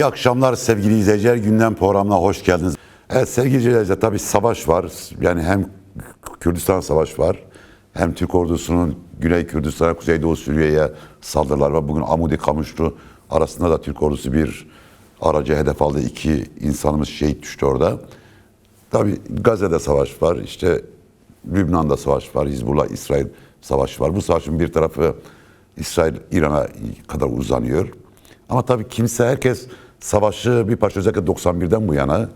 İyi akşamlar sevgili izleyiciler. Gündem programına hoş geldiniz. Evet sevgili izleyiciler tabii savaş var. Yani hem Kürdistan savaş var. Hem Türk ordusunun Güney Kürdistan'a, Kuzeydoğu Suriye'ye saldırılar var. Bugün Amudi Kamuşlu arasında da Türk ordusu bir aracı hedef aldı. İki insanımız şehit düştü orada. Tabii Gazze'de savaş var. İşte Lübnan'da savaş var. Hizbullah, İsrail savaşı var. Bu savaşın bir tarafı İsrail, İran'a kadar uzanıyor. Ama tabii kimse, herkes savaşı bir parça özellikle 91'den bu yana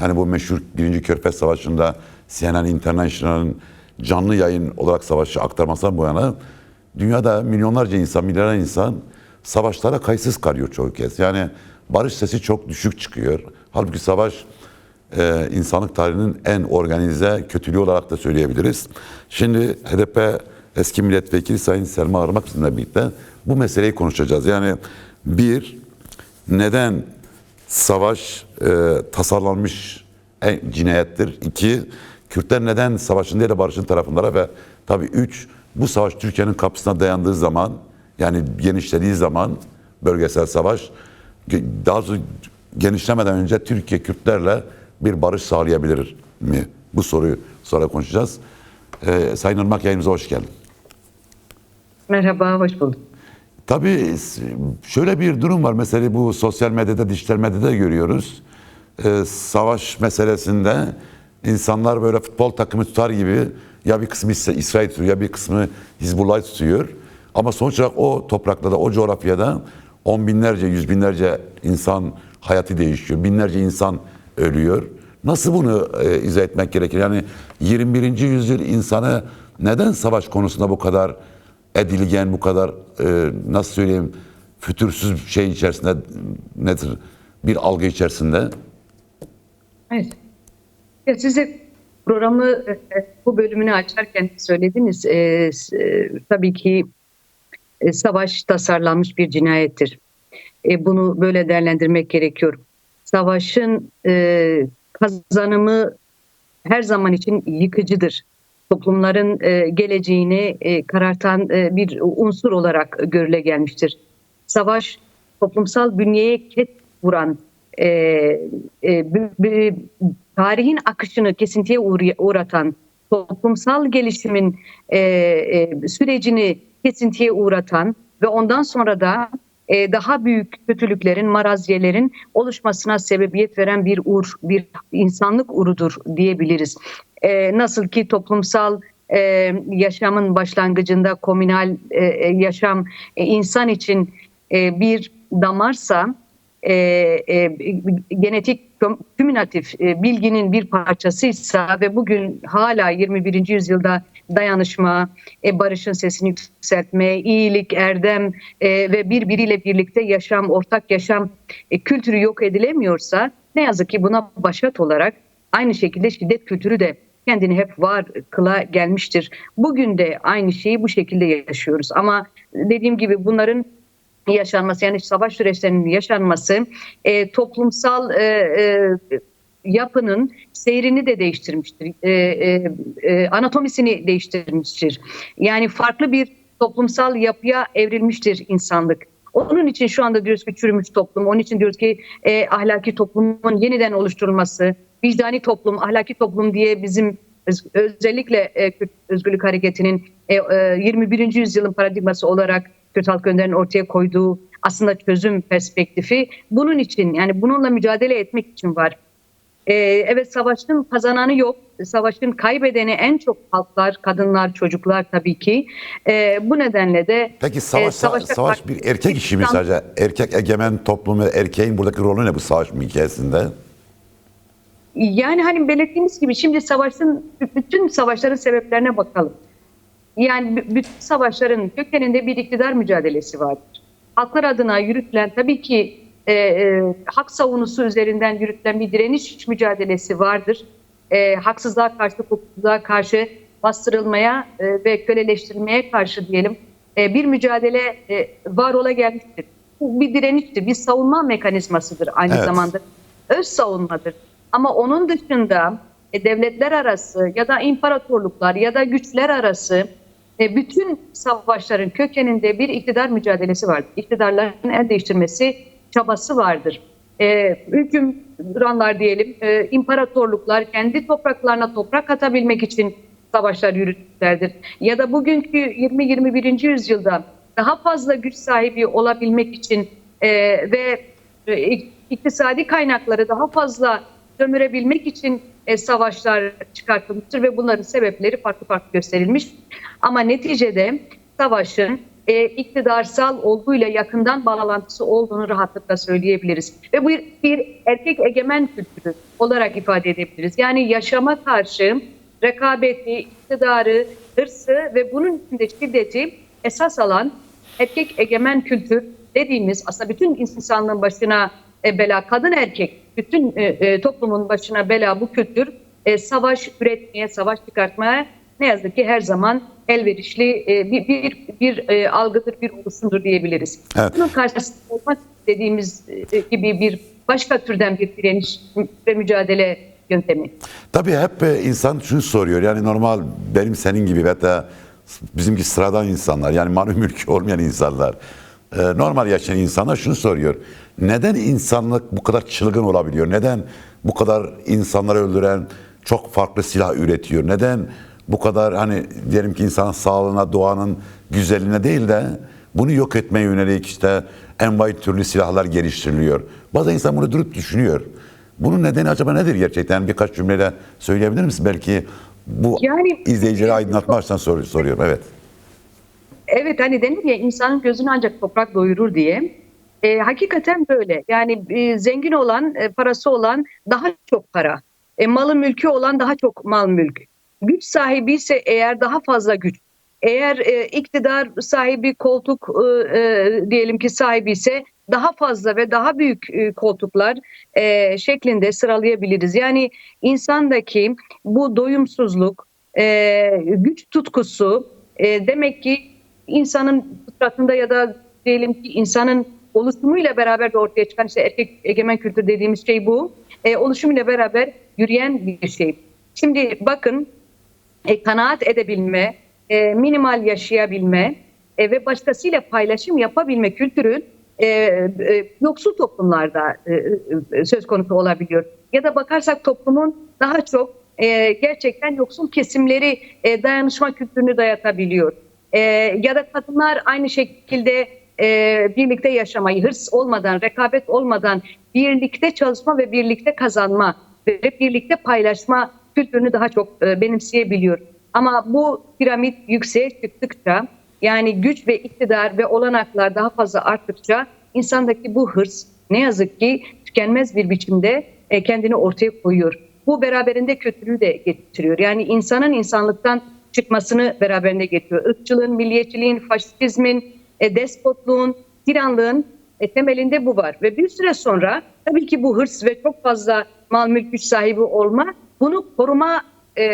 yani bu meşhur birinci Körfez Savaşı'nda CNN International'ın canlı yayın olarak savaşı aktarmasından bu yana dünyada milyonlarca insan, milyarlar insan savaşlara kayıtsız kalıyor çoğu kez. Yani barış sesi çok düşük çıkıyor. Halbuki savaş e, insanlık tarihinin en organize kötülüğü olarak da söyleyebiliriz. Şimdi HDP eski milletvekili Sayın Selma Armak bizimle birlikte bu meseleyi konuşacağız. Yani bir, neden savaş e, tasarlanmış en cinayettir? İki, Kürtler neden savaşın değil de barışın tarafındalar ve tabii üç, bu savaş Türkiye'nin kapısına dayandığı zaman yani genişlediği zaman bölgesel savaş daha doğrusu genişlemeden önce Türkiye Kürtlerle bir barış sağlayabilir mi? Bu soruyu sonra konuşacağız. Ee, Sayın Irmak yayınımıza hoş geldin. Merhaba, hoş bulduk. Tabii şöyle bir durum var. Mesela bu sosyal medyada, dijital medyada görüyoruz. Ee, savaş meselesinde insanlar böyle futbol takımı tutar gibi ya bir kısmı İsrail tutuyor ya bir kısmı Hizbullah tutuyor. Ama sonuç olarak o topraklarda, o coğrafyada on binlerce, yüz binlerce insan hayatı değişiyor. Binlerce insan ölüyor. Nasıl bunu e, izah etmek gerekir? Yani 21. yüzyıl insanı neden savaş konusunda bu kadar edilgen, bu kadar e, nasıl söyleyeyim fütursuz şey içerisinde nedir? Bir algı içerisinde. Evet. Ya size programı e, bu bölümünü açarken söylediniz. E, e, tabii ki e, savaş tasarlanmış bir cinayettir. E, bunu böyle değerlendirmek gerekiyor. Savaşın e, kazanımı her zaman için yıkıcıdır. Toplumların e, geleceğini e, karartan e, bir unsur olarak görüle gelmiştir. Savaş toplumsal bünyeye ket vuran, tarihin akışını kesintiye uğra- uğratan, toplumsal gelişimin sürecini kesintiye uğratan ve ondan sonra da e, daha büyük kötülüklerin, maraziyelerin oluşmasına sebebiyet veren bir ur, bir insanlık urudur diyebiliriz. E, nasıl ki toplumsal e, yaşamın başlangıcında komünal e, e, yaşam e, insan için e, bir damarsa, e, e, genetik küm- kümülatif e, bilginin bir parçasıysa ve bugün hala 21. yüzyılda dayanışma, e, barışın sesini yükseltme, iyilik, erdem e, ve birbiriyle birlikte yaşam, ortak yaşam e, kültürü yok edilemiyorsa ne yazık ki buna başat olarak aynı şekilde şiddet kültürü de kendini hep var kıla gelmiştir. Bugün de aynı şeyi bu şekilde yaşıyoruz ama dediğim gibi bunların yaşanması yani savaş süreçlerinin yaşanması e, toplumsal e, e, yapının seyrini de değiştirmiştir. E, e, e, anatomisini değiştirmiştir. Yani farklı bir toplumsal yapıya evrilmiştir insanlık. Onun için şu anda diyoruz ki çürümüş toplum. Onun için diyoruz ki e, ahlaki toplumun yeniden oluşturulması, vicdani toplum, ahlaki toplum diye bizim öz- özellikle e, Kürt Özgürlük Hareketi'nin e, e, 21. yüzyılın paradigması olarak Kürt Halk Önder'in ortaya koyduğu aslında çözüm perspektifi bunun için yani bununla mücadele etmek için var. Ee, evet savaşın kazananı yok. Savaşın kaybedeni en çok halklar, kadınlar, çocuklar tabii ki. Ee, bu nedenle de Peki savaş, e, savaş bir erkek işi mi sadece? Erkek egemen toplum ve erkeğin buradaki rolü ne bu savaş hikayesinde? Yani hani belirttiğimiz gibi şimdi savaşın bütün savaşların sebeplerine bakalım. Yani bütün savaşların kökeninde bir iktidar mücadelesi vardır. Halklar adına yürütülen tabii ki e, e, hak savunusu üzerinden yürütülen bir direniş mücadelesi vardır. E, haksızlığa karşı, hukuksuzluğa karşı bastırılmaya e, ve köleleştirilmeye karşı diyelim e, bir mücadele e, var ola gelmiştir. Bu bir direniştir, bir savunma mekanizmasıdır aynı Evet. zamanda öz savunmadır. Ama onun dışında e, devletler arası ya da imparatorluklar ya da güçler arası e, bütün savaşların kökeninde bir iktidar mücadelesi vardır. İktidarların el değiştirmesi çabası vardır. e, hükümranlar diyelim, e, imparatorluklar kendi topraklarına toprak katabilmek için savaşlar yürüttülerdir. Ya da bugünkü 20-21. yüzyılda daha fazla güç sahibi olabilmek için e, ve e, iktisadi kaynakları daha fazla sömürebilmek için e, savaşlar çıkartılmıştır ve bunların sebepleri farklı farklı gösterilmiş. Ama neticede savaşın e, iktidarsal olguyla yakından bağlantısı olduğunu rahatlıkla söyleyebiliriz. Ve bu bir, erkek egemen kültürü olarak ifade edebiliriz. Yani yaşama karşı rekabeti, iktidarı, hırsı ve bunun içinde şiddeti esas alan erkek egemen kültür dediğimiz aslında bütün insanlığın başına e, bela, kadın erkek, bütün e, e, toplumun başına bela bu kültür savaş üretmeye, savaş çıkartmaya ne yazık ki her zaman elverişli e, bir bir, bir e, algıdır, bir oluşumdur diyebiliriz. Evet. Bunun karşısında olmak dediğimiz e, gibi bir başka türden bir direniş ve mücadele yöntemi. Tabii hep e, insan şunu soruyor. Yani normal benim senin gibi da bizimki sıradan insanlar yani malı mülkü olmayan insanlar normal yaşayan insanlar şunu soruyor. Neden insanlık bu kadar çılgın olabiliyor? Neden bu kadar insanları öldüren çok farklı silah üretiyor? Neden bu kadar hani diyelim ki insanın sağlığına, doğanın güzelliğine değil de bunu yok etmeye yönelik işte envai türlü silahlar geliştiriliyor. Bazı insan bunu durup düşünüyor. Bunun nedeni acaba nedir gerçekten? Birkaç cümleyle söyleyebilir misin? Belki bu Yani- izleyicileri aydınlatma açısından sor- soruyorum. Evet. Evet hani denir ya insanın gözünü ancak toprak doyurur diye. E, hakikaten böyle. Yani e, zengin olan, e, parası olan daha çok para. E, malı mülkü olan daha çok mal mülk. Güç sahibi ise eğer daha fazla güç. Eğer e, iktidar sahibi koltuk e, e, diyelim ki sahibi ise daha fazla ve daha büyük e, koltuklar e, şeklinde sıralayabiliriz. Yani insandaki bu doyumsuzluk, e, güç tutkusu e, demek ki insanın fıtratında ya da diyelim ki insanın oluşumuyla beraber de ortaya çıkan işte erkek egemen kültür dediğimiz şey bu. E, oluşumuyla beraber yürüyen bir şey. Şimdi bakın e, kanaat edebilme, e, minimal yaşayabilme e, ve başkasıyla paylaşım yapabilme kültürü e, e, yoksul toplumlarda e, e, söz konusu olabiliyor. Ya da bakarsak toplumun daha çok e, gerçekten yoksul kesimleri e, dayanışma kültürünü dayatabiliyor. E, ya da kadınlar aynı şekilde e, birlikte yaşamayı, hırs olmadan, rekabet olmadan birlikte çalışma ve birlikte kazanma ve birlikte paylaşma kültürünü daha çok e, benimseyebiliyor. Ama bu piramit yükseğe çıktıkça yani güç ve iktidar ve olanaklar daha fazla arttıkça insandaki bu hırs ne yazık ki tükenmez bir biçimde e, kendini ortaya koyuyor. Bu beraberinde kötülüğü de getiriyor. Yani insanın insanlıktan çıkmasını beraberinde getiriyor. Irkçılığın, milliyetçiliğin, faşizmin, e, despotluğun, tiranlığın temelinde bu var. Ve bir süre sonra tabii ki bu hırs ve çok fazla mal mülk güç sahibi olma bunu koruma e,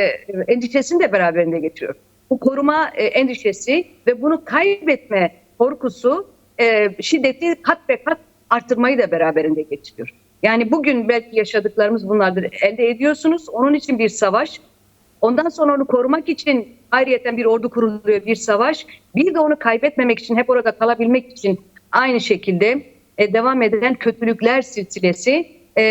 endişesini de beraberinde getiriyor. Bu koruma e, endişesi ve bunu kaybetme korkusu e, şiddeti kat ve kat arttırmayı da beraberinde getiriyor. Yani bugün belki yaşadıklarımız bunlardır. Elde ediyorsunuz. Onun için bir savaş. Ondan sonra onu korumak için ayrıyeten bir ordu kuruluyor, bir savaş. Bir de onu kaybetmemek için, hep orada kalabilmek için aynı şekilde e, devam eden kötülükler silsilesi e,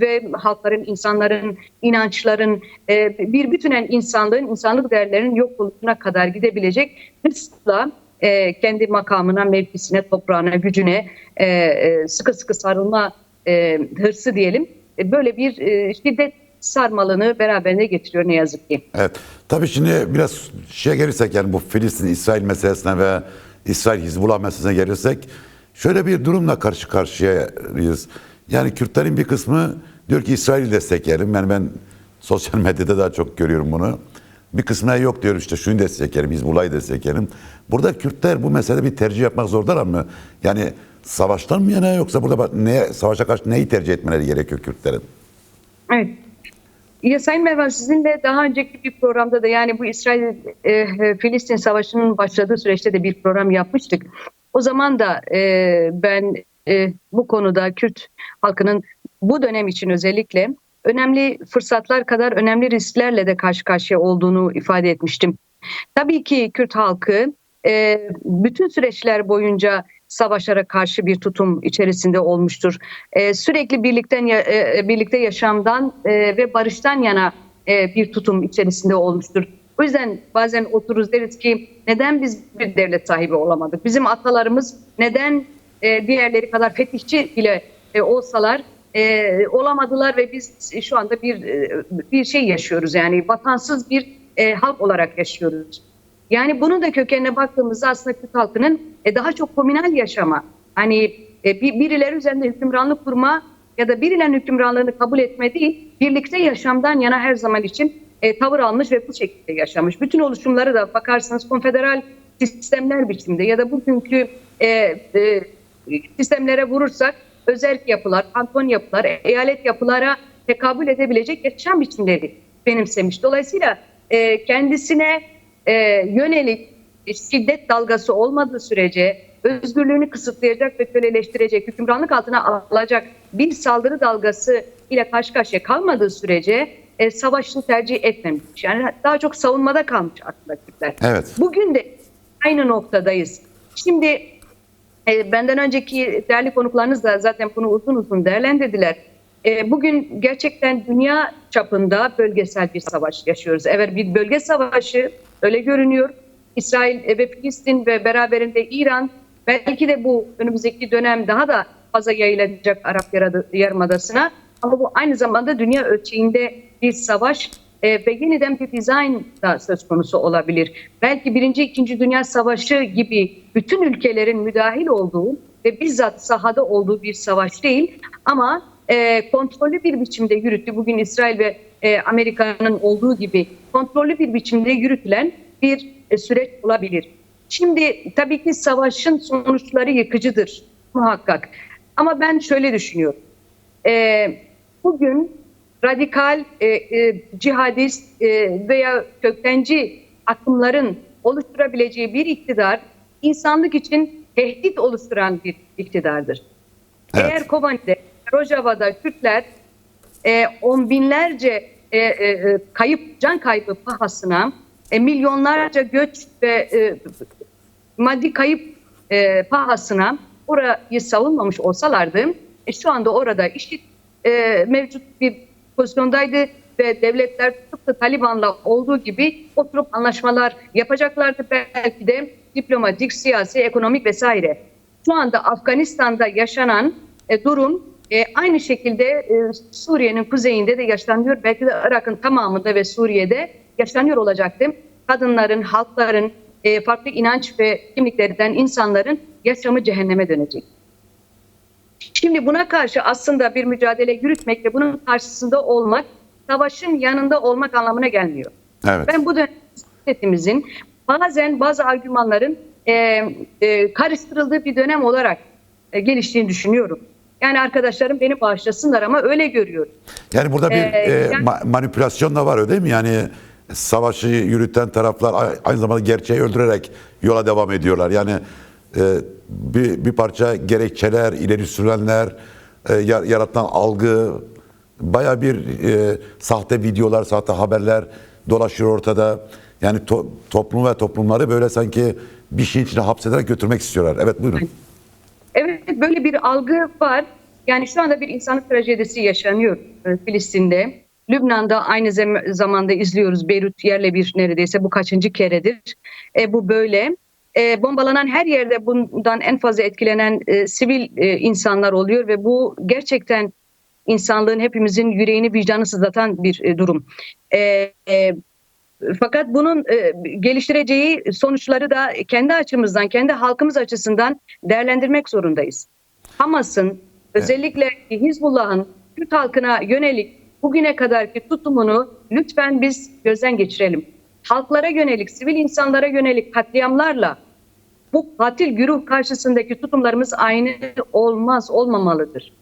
ve halkların, insanların, inançların, e, bir bütünen insanlığın, insanlık değerlerinin yok oluşuna kadar gidebilecek hırsla e, kendi makamına, mevkisine, toprağına, gücüne e, e, sıkı sıkı sarılma e, hırsı diyelim. E, böyle bir e, şiddet sarmalını beraberine getiriyor ne yazık ki. Evet. Tabii şimdi biraz şeye gelirsek yani bu Filistin-İsrail meselesine ve İsrail-Hizbullah meselesine gelirsek şöyle bir durumla karşı karşıyayız. Yani Kürtlerin bir kısmı diyor ki İsrail'i destekleyelim. Yani ben sosyal medyada daha çok görüyorum bunu. Bir kısmına yok diyor işte şunu destekleyelim, Hizbullah'ı destekleyelim. Burada Kürtler bu meselede bir tercih yapmak zordalar mı? Yani savaştan mı yana yoksa burada ne, savaşa karşı neyi tercih etmeleri gerekiyor Kürtlerin? Evet. Ya Sayın Mervan sizinle daha önceki bir programda da yani bu İsrail-Filistin Savaşı'nın başladığı süreçte de bir program yapmıştık. O zaman da e, ben e, bu konuda Kürt halkının bu dönem için özellikle önemli fırsatlar kadar önemli risklerle de karşı karşıya olduğunu ifade etmiştim. Tabii ki Kürt halkı e, bütün süreçler boyunca savaşlara karşı bir tutum içerisinde olmuştur. E, sürekli birlikten ya- e, birlikte yaşamdan e, ve barıştan yana e, bir tutum içerisinde olmuştur. O yüzden bazen otururuz deriz ki neden biz bir devlet sahibi olamadık? Bizim atalarımız neden e, diğerleri kadar fetihçi bile e, olsalar e, olamadılar ve biz şu anda bir e, bir şey yaşıyoruz yani vatansız bir e, halk olarak yaşıyoruz. Yani bunun da kökenine baktığımızda aslında Kürt halkının e, daha çok komünal yaşama, hani e, bir, birileri üzerinde hükümranlık kurma ya da birilerinin hükümranlığını kabul etme değil, birlikte yaşamdan yana her zaman için e, tavır almış ve bu şekilde yaşamış. Bütün oluşumları da bakarsanız konfederal sistemler biçimde ya da bugünkü e, e, sistemlere vurursak özerk yapılar, kanton yapılar, eyalet yapılara tekabül edebilecek yaşam biçimleri benimsemiş. Dolayısıyla e, kendisine e, yönelik şiddet dalgası olmadığı sürece özgürlüğünü kısıtlayacak ve köleleştirecek, hükümranlık altına alacak bir saldırı dalgası ile karşı karşıya kalmadığı sürece e, savaşı tercih etmemiş. Yani daha çok savunmada kalmış aslında Kürtler. Evet. Bugün de aynı noktadayız. Şimdi e, benden önceki değerli konuklarınız da zaten bunu uzun uzun değerlendirdiler. E, bugün gerçekten dünya çapında bölgesel bir savaş yaşıyoruz. Evet bir bölge savaşı öyle görünüyor. İsrail ve Filistin ve beraberinde İran belki de bu önümüzdeki dönem daha da fazla yayılacak Arap Yarımadası'na. Ama bu aynı zamanda dünya ölçeğinde bir savaş e, ve yeniden bir dizayn da söz konusu olabilir. Belki Birinci, İkinci Dünya Savaşı gibi bütün ülkelerin müdahil olduğu ve bizzat sahada olduğu bir savaş değil ama e, kontrollü bir biçimde yürüttü. Bugün İsrail ve e, Amerika'nın olduğu gibi kontrollü bir biçimde yürütülen bir e, süreç olabilir. Şimdi tabii ki savaşın sonuçları yıkıcıdır muhakkak. Ama ben şöyle düşünüyorum. E, bugün radikal e, e, cihadist e, veya köktenci akımların oluşturabileceği bir iktidar insanlık için tehdit oluşturan bir iktidardır. Evet. Eğer Kobani'de, Rojava'da Kürtler e, on binlerce e, e, e, kayıp, can kaybı pahasına e, milyonlarca göç ve e, maddi kayıp e, pahasına orayı savunmamış olsalardı e, şu anda orada IŞİD e, mevcut bir pozisyondaydı ve devletler tıpkı Taliban'la olduğu gibi oturup anlaşmalar yapacaklardı belki de diplomatik, siyasi, ekonomik vesaire. Şu anda Afganistan'da yaşanan e, durum e, aynı şekilde e, Suriye'nin kuzeyinde de yaşanıyor. Belki de Irak'ın tamamında ve Suriye'de yaşanıyor olacaktı. Kadınların, halkların, e, farklı inanç ve kimliklerinden insanların yaşamı cehenneme dönecek. Şimdi buna karşı aslında bir mücadele yürütmek ve bunun karşısında olmak, savaşın yanında olmak anlamına gelmiyor. Evet. Ben bu dönem siyasetimizin bazen bazı argümanların e, e, karıştırıldığı bir dönem olarak e, geliştiğini düşünüyorum. Yani arkadaşlarım beni bağışlasınlar ama öyle görüyorum. Yani burada bir Ee, e, yani- ma- manipülasyon da var öyle değil mi? Yani savaşı yürüten taraflar aynı zamanda gerçeği öldürerek yola devam ediyorlar. Yani e, bir, bir parça gerekçeler, ileri sürülenler, e, yar- yaratılan algı, baya bir e, sahte videolar, sahte haberler dolaşıyor ortada. Yani to- toplum ve toplumları böyle sanki bir şeyin içine hapsederek götürmek istiyorlar. Evet buyurun. Evet böyle bir algı var. Yani şu anda bir insanlık trajedisi yaşanıyor e, Filistin'de. Lübnan'da aynı zamanda izliyoruz Beyrut yerle bir neredeyse bu kaçıncı keredir. E, bu böyle. E, bombalanan her yerde bundan en fazla etkilenen e, sivil e, insanlar oluyor ve bu gerçekten insanlığın hepimizin yüreğini vicdanı sızlatan bir e, durum. E, e, fakat bunun e, geliştireceği sonuçları da kendi açımızdan, kendi halkımız açısından değerlendirmek zorundayız. Hamas'ın özellikle Hizbullah'ın Kürt halkına yönelik bugüne kadarki tutumunu lütfen biz gözden geçirelim. Halklara yönelik, sivil insanlara yönelik katliamlarla bu katil güruh karşısındaki tutumlarımız aynı olmaz, olmamalıdır.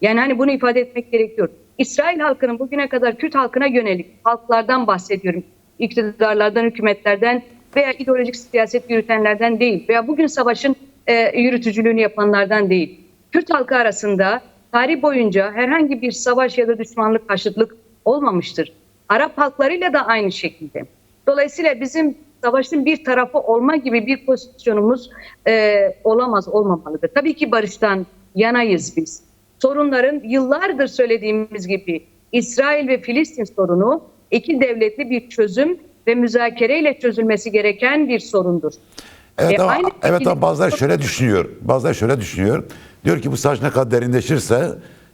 Yani hani bunu ifade etmek gerekiyor. İsrail halkının bugüne kadar Kürt halkına yönelik halklardan bahsediyorum. İktidarlardan, hükümetlerden veya ideolojik siyaset yürütenlerden değil veya bugün savaşın e, yürütücülüğünü yapanlardan değil. Kürt halkı arasında tarih boyunca herhangi bir savaş ya da düşmanlık, karşıtlık olmamıştır. Arap halklarıyla da aynı şekilde. Dolayısıyla bizim savaşın bir tarafı olma gibi bir pozisyonumuz e, olamaz, olmamalıdır. Tabii ki barıştan yanayız biz. Sorunların yıllardır söylediğimiz gibi İsrail ve Filistin sorunu iki devletli bir çözüm ve müzakereyle çözülmesi gereken bir sorundur. Evet E, ama, evet ama bazıları şöyle düşünüyor. Bazıları şöyle düşünüyor. Diyor ki bu savaş ne kadar derinleşirse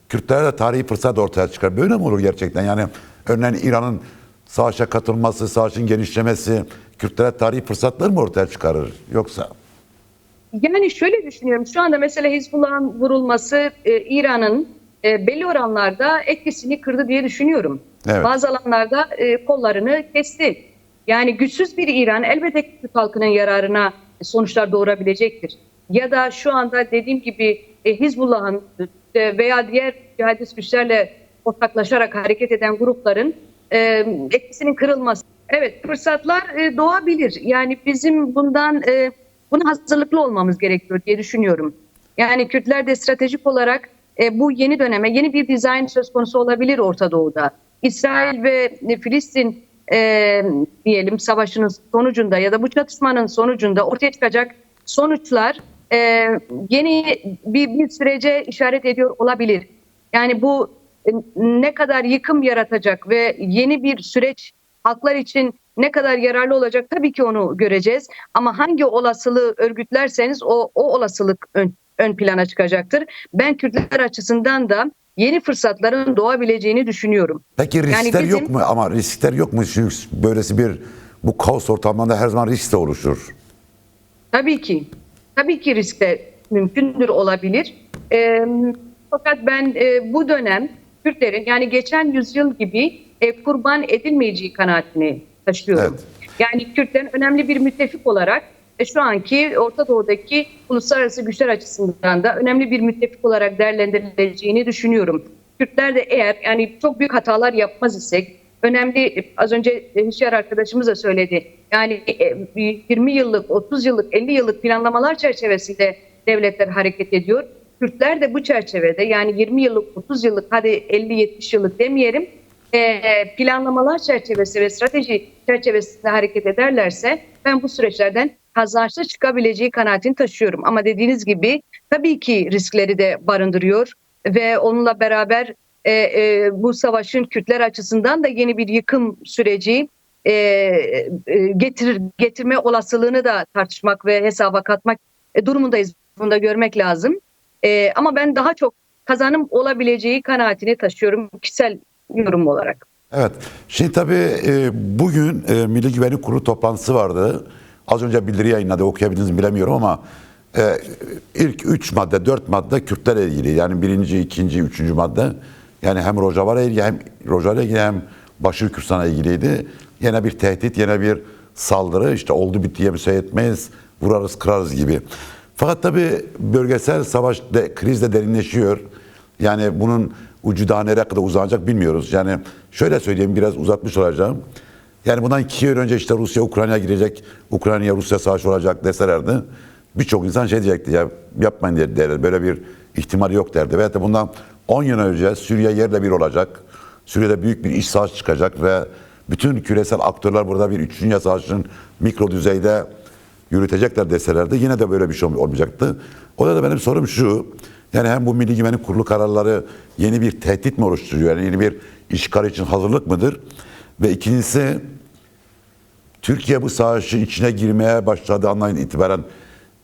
Kürtlere de tarihi fırsat ortaya çıkar. Böyle mi olur gerçekten? Yani örneğin İran'ın savaşa katılması, savaşın genişlemesi Kürtlere tarihi fırsatlar mı ortaya çıkarır? Yoksa Yani şöyle düşünüyorum. Şu anda mesela Hizbullah'ın vurulması e, İran'ın e, belli oranlarda etkisini kırdı diye düşünüyorum. Evet. Bazı alanlarda e, kollarını kesti. Yani güçsüz bir İran elbette Türk halkının yararına sonuçlar doğurabilecektir. Ya da şu anda dediğim gibi e, Hizbullah'ın e, veya diğer cihadist güçlerle ortaklaşarak hareket eden grupların e, etkisinin kırılması. Evet fırsatlar e, doğabilir. Yani bizim bundan e, buna hazırlıklı olmamız gerekiyor diye düşünüyorum. Yani Kürtler de stratejik olarak e, bu yeni döneme yeni bir dizayn söz konusu olabilir Orta Doğu'da. İsrail ve Filistin e, diyelim savaşının sonucunda ya da bu çatışmanın sonucunda ortaya çıkacak sonuçlar e, yeni bir, bir sürece işaret ediyor olabilir. Yani bu ne kadar yıkım yaratacak ve yeni bir süreç halklar için ne kadar yararlı olacak tabii ki onu göreceğiz. Ama hangi olasılığı örgütlerseniz o, o olasılık ön, ön plana çıkacaktır. Ben Kürtler açısından da yeni fırsatların doğabileceğini düşünüyorum. peki riskler bizim- yok mu? Ama riskler yok mu? Çünkü böylesi bir bu kaos ortamında her zaman risk de oluşur. Tabii ki. Tabii ki risk de mümkündür olabilir. Ee, fakat ben e, bu dönem Kürtlerin yani geçen yüzyıl gibi e, kurban edilmeyeceği kanaatini taşıyorum. Evet. Yani Kürtlerin önemli bir müttefik olarak e, şu anki Orta Doğu'daki uluslararası güçler açısından da önemli bir müttefik olarak değerlendirileceğini düşünüyorum. Kürtler de eğer yani çok büyük hatalar yapmaz isek önemli az önce Hişyar arkadaşımız da söyledi. Yani e, 20 yıllık, 30 yıllık, 50 yıllık planlamalar çerçevesinde devletler hareket ediyor. Kürtler de bu çerçevede yani 20 yıllık, 30 yıllık hadi 50-70 yıllık demeyelim e, planlamalar çerçevesi ve strateji çerçevesinde hareket ederlerse ben bu süreçlerden kazançlı çıkabileceği kanaatini taşıyorum. Ama dediğiniz gibi tabii ki riskleri de barındırıyor ve onunla beraber e, e, bu savaşın Kürtler açısından da yeni bir yıkım süreci e, e, getirir getirme olasılığını da tartışmak ve hesaba katmak e, durumundayız. Bunu da görmek lazım. E, ama ben daha çok kazanım olabileceği kanaatini taşıyorum kişisel yorum olarak. Evet. Şimdi tabii e, bugün e, Milli Güvenlik Kurulu toplantısı vardı. Az önce bildiri yayınladı okuyabildiniz mi bilemiyorum ama e, ilk üç madde, dört madde Kürtlerle ilgili. Yani birinci, ikinci, üçüncü madde. Yani hem Rojavar'a ilgili hem Rojavar'a ilgili hem Başır Kürsan'a ilgiliydi. Yine bir tehdit, yine bir saldırı. İşte oldu bittiye müsaade etmeyiz, vurarız kırarız gibi. Fakat tabii bölgesel savaş de, kriz de derinleşiyor. Yani bunun ucu daha nereye kadar uzanacak bilmiyoruz. Yani şöyle söyleyeyim biraz uzatmış olacağım. Yani bundan iki yıl önce işte Rusya Ukrayna'ya girecek, Ukrayna Rusya savaşı olacak deselerdi birçok insan şey diyecekti ya yapmayın der- derler böyle bir ihtimal yok derdi. Veyahut da bundan 10 yıl önce Suriye yerle bir olacak. Suriye'de büyük bir iç savaş çıkacak ve bütün küresel aktörler burada bir 3. Dünya Savaşı'nın mikro düzeyde yürütecekler deselerdi yine de böyle bir şey olmayacaktı. O da benim sorum şu. Yani hem bu Milli Güvenlik Kurulu kararları yeni bir tehdit mi oluşturuyor? Yani yeni bir işgal için hazırlık mıdır? Ve ikincisi Türkiye bu savaşın içine girmeye başladığı andan itibaren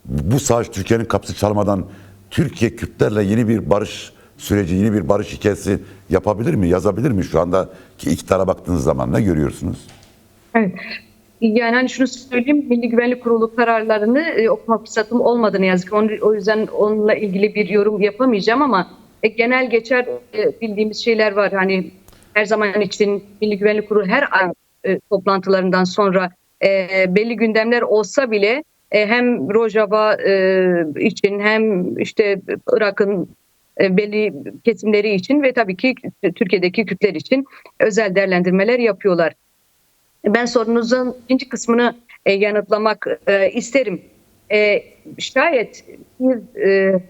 bu savaş Türkiye'nin kapısı çalmadan Türkiye Kürtlerle yeni bir barış süreci, yeni bir barış hikayesi yapabilir mi, yazabilir mi şu anda ki iktidara baktığınız zaman ne görüyorsunuz? Evet. Yani hani şunu söyleyeyim, Milli Güvenlik Kurulu kararlarını e, okuma fırsatım olmadı ne yazık ki. Onu, o yüzden onunla ilgili bir yorum yapamayacağım ama e, genel geçer e, bildiğimiz şeyler var. Hani her zaman için Milli Güvenlik Kurulu her ay e, toplantılarından sonra e, belli gündemler olsa bile e, hem Rojava e, için hem işte Irak'ın e, belli kesimleri için ve tabii ki Türkiye'deki Kürtler için özel değerlendirmeler yapıyorlar. Ben sorunuzun ikinci kısmını e, yanıtlamak e, isterim. E, şayet bir e,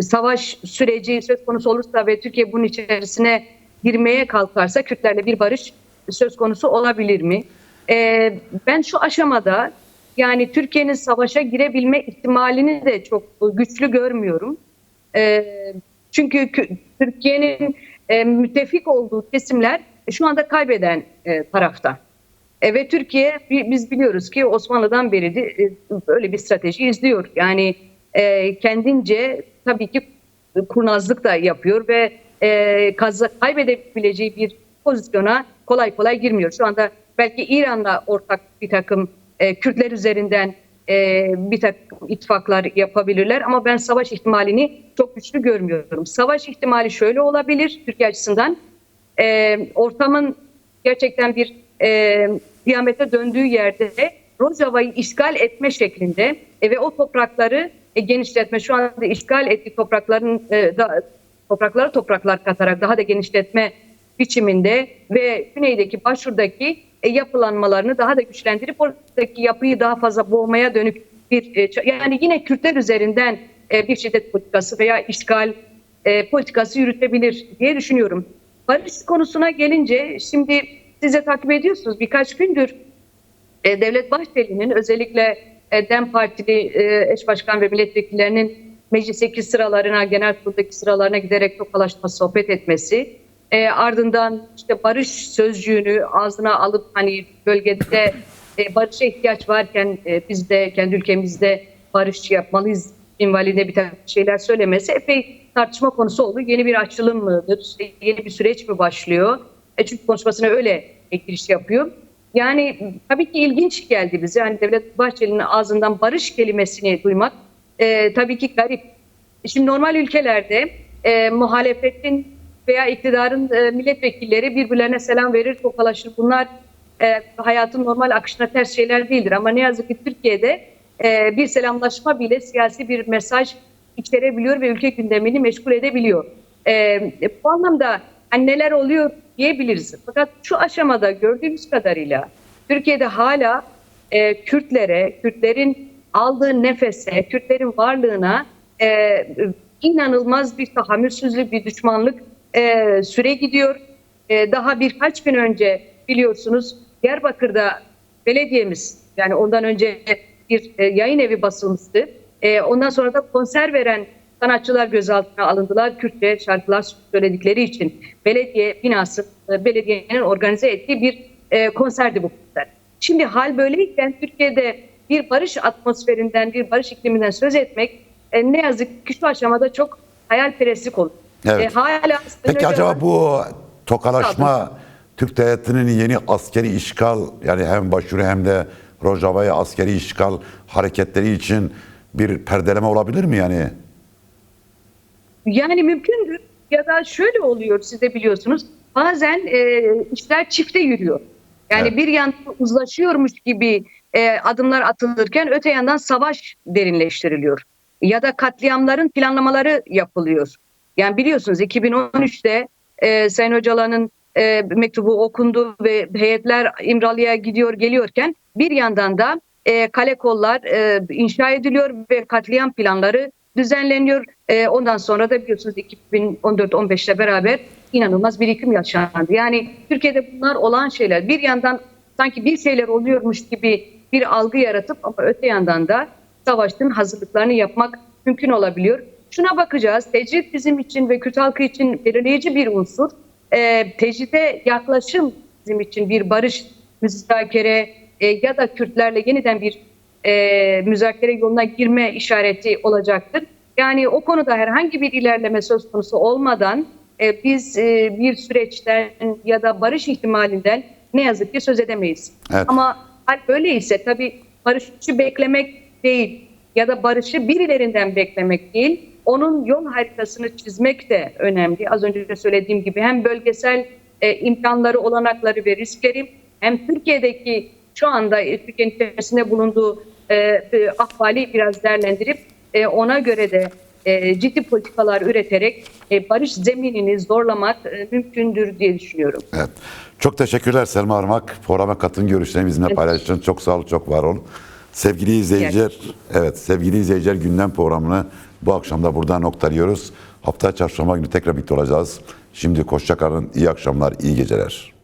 savaş süreci söz konusu olursa ve Türkiye bunun içerisine girmeye kalkarsa Kürtlerle bir barış söz konusu olabilir mi? e, ben şu aşamada yani Türkiye'nin savaşa girebilme ihtimalini de çok güçlü görmüyorum. E, çünkü kü- Türkiye'nin e, müttefik olduğu kesimler şu anda kaybeden e, tarafta. E, ve Türkiye bi- biz biliyoruz ki Osmanlı'dan beri de e, böyle bir strateji izliyor. Yani e, kendince tabii ki kurnazlık da yapıyor ve e, kaza- kaybedebileceği bir pozisyona kolay kolay girmiyor. Şu anda belki İran'la ortak bir takım e, Kürtler üzerinden e, bir takım ittifaklar yapabilirler ama ben savaş ihtimalini çok güçlü görmüyorum. Savaş ihtimali şöyle olabilir Türkiye açısından. E, ortamın gerçekten bir e, kıyamete döndüğü yerde Rojava'yı işgal etme şeklinde e, ve o toprakları e, genişletme şu anda işgal ettiği toprakların e, da, toprakları topraklar katarak daha da genişletme biçiminde ve güneydeki başvurdaki e, yapılanmalarını daha da güçlendirip oradaki yapıyı daha fazla boğmaya dönük bir e, yani yine Kürtler üzerinden e, bir şiddet politikası veya işgal e, politikası yürütebilir diye düşünüyorum. Barış konusuna gelince şimdi siz de takip ediyorsunuz birkaç gündür e, Devlet Bahçeli'nin özellikle e, DEM Partili e, eş başkan ve milletvekillerinin meclisteki sıralarına, genel kurulundaki sıralarına giderek tokalaşma, sohbet etmesi, e, ardından işte barış sözcüğünü ağzına alıp hani bölgede e, barışa ihtiyaç varken e, biz de kendi ülkemizde barış yapmalıyız minvalinde bir takım şeyler söylemesi epey tartışma konusu oldu. Yeni bir açılım mıdır? Yeni bir süreç mi başlıyor? E çünkü konuşmasına öyle giriş yapıyor. Yani tabii ki ilginç geldi bize. Yani Devlet Bahçeli'nin ağzından barış kelimesini duymak e, tabii ki garip. Şimdi normal ülkelerde e, muhalefetin veya iktidarın e, milletvekilleri birbirlerine selam verir, tokalaşır. Bunlar e, hayatın normal akışına ters şeyler değildir. Ama ne yazık ki Türkiye'de e, bir selamlaşma bile siyasi bir mesaj içerebiliyor ve ülke gündemini meşgul edebiliyor. E, bu anlamda hani neler oluyor diyebiliriz. Fakat şu aşamada gördüğümüz kadarıyla Türkiye'de hala e, Kürtlere, Kürtlerin aldığı nefese, Kürtlerin varlığına inanılmaz bir tahammülsüzlük, bir düşmanlık süre gidiyor. E, daha birkaç gün önce biliyorsunuz Diyarbakır'da belediyemiz yani ondan önce bir e, yayın evi basılmıştı. E, ondan sonra da konser veren sanatçılar gözaltına alındılar. Kürtçe şarkılar söyledikleri için belediye binası, e, belediyenin organize ettiği bir e, konserdi bu konser. Şimdi hal böyleyken Türkiye'de bir barış atmosferinden, bir barış ikliminden söz etmek e, ne yazık ki şu aşamada çok hayalperestlik olur. Evet. E, hala Peki acaba bu tokalaşma Türk devletinin yeni askeri işgal yani hem Başuru hem de Rojava'ya askeri işgal hareketleri için bir perdeleme olabilir mi yani? Yani mümkündür ya da şöyle oluyor siz de biliyorsunuz bazen e, işler çifte yürüyor. Yani Evet. bir yandan uzlaşıyormuş gibi e, adımlar atılırken öte yandan savaş derinleştiriliyor. Ya da katliamların planlamaları yapılıyor. Yani biliyorsunuz 2013'te e, Sayın Öcalan'ın e, mektubu okundu ve heyetler İmralı'ya gidiyor geliyorken bir yandan da e, kale kollar e, inşa ediliyor ve katliam planları düzenleniyor. E, ondan sonra da biliyorsunuz 2014-15'te beraber inanılmaz bir yıkım yaşandı. Yani Türkiye'de bunlar olan şeyler. Bir yandan sanki bir şeyler oluyormuş gibi bir algı yaratıp ama öte yandan da savaşın hazırlıklarını yapmak mümkün olabiliyor. Şuna bakacağız. Tecrit bizim için ve Kürt halkı için belirleyici bir unsur. E, tecride yaklaşım bizim için bir barış, müzakere e, ya da Kürtlerle yeniden bir e, müzakere yoluna girme işareti olacaktır. Yani o konuda herhangi bir ilerleme söz konusu olmadan e, biz e, bir süreçten ya da barış ihtimalinden ne yazık ki söz edemeyiz. Evet. Ama hal böyleyse tabii barışı beklemek değil ya da barışı birilerinden beklemek değil, onun yol haritasını çizmek de önemli. Az önce de söylediğim gibi hem bölgesel e, imkanları, olanakları ve riskleri hem Türkiye'deki şu anda Türkiye'nin içerisinde bulunduğu e, e, ahvali biraz değerlendirip e, ona göre de e, ciddi politikalar üreterek e, barış zeminini zorlamak e, mümkündür diye düşünüyorum. Evet. Çok teşekkürler Selma Armak. Programa katın görüşlerini bizimle Evet. paylaştın. Çok sağ ol, çok var olun. Sevgili izleyiciler, evet sevgili izleyiciler gündem programını bu akşam da burada noktalıyoruz. Hafta çarşamba günü tekrar birlikte olacağız. Şimdi hoşça kalın, iyi akşamlar, iyi geceler.